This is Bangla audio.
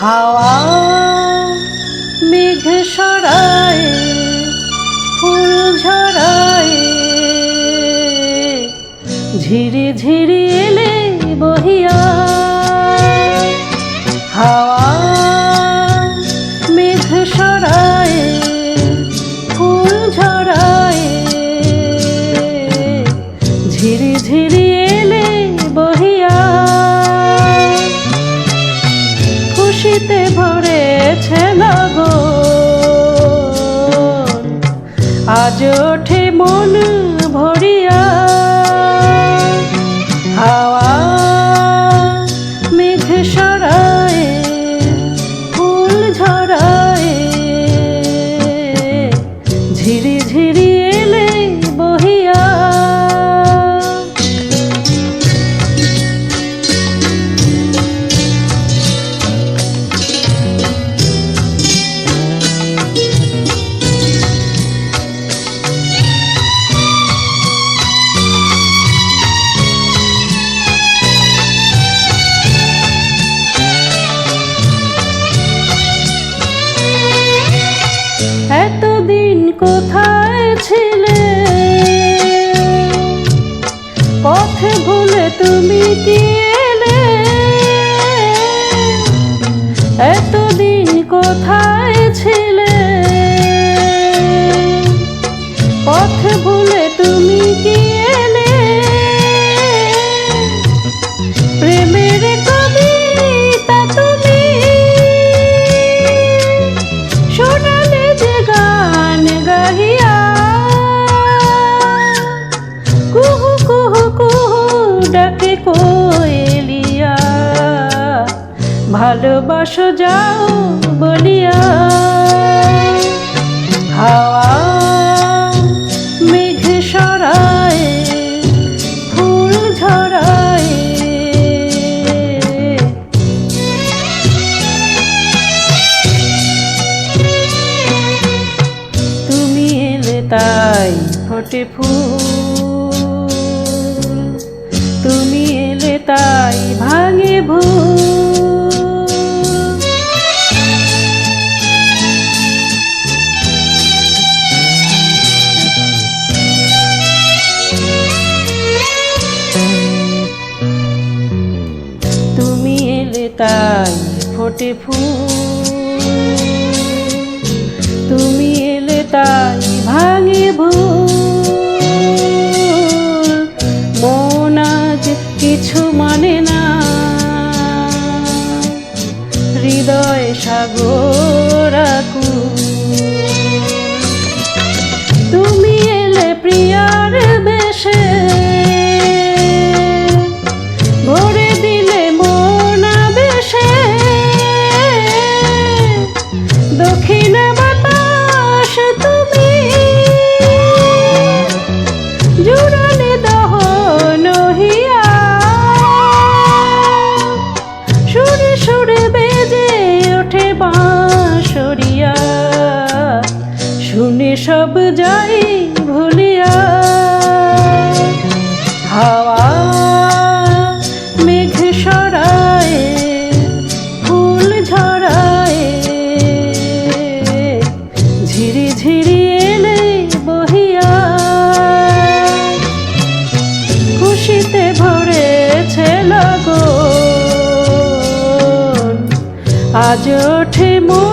হাওয়া মেঘ সরায় ফুল ঝরায় ঝিরি ঝিরি আজ ওঠে মন এতদিন কোথায় ছিলে? পথে ভুলে তুমি কি এলে? এতদিন কোথায় ছিলে? পথে ভুলে তুমি ভালোবাসো, যাও বলিয়া। হাওয়া মেঘ সরায়, ফুল ঝরায়। তুমি এলে তাই ফোটে ফুল। তুমি এলে তাই ভাঙে ভুল। তাই ফোটে ফুল। তুমি এলে তাই ভাঙে ভুল। মন আজ কিছু মানে না। হৃদয় সাগর আকুল। শুনে সব যাই ভুলিয়া। হাওয়া মেঘ সরায়, ফুল ঝরায়। ঝিরি ঝিরি এলে বহিয়া। খুশিতে ভরেছে লগন। আজ ওঠে মন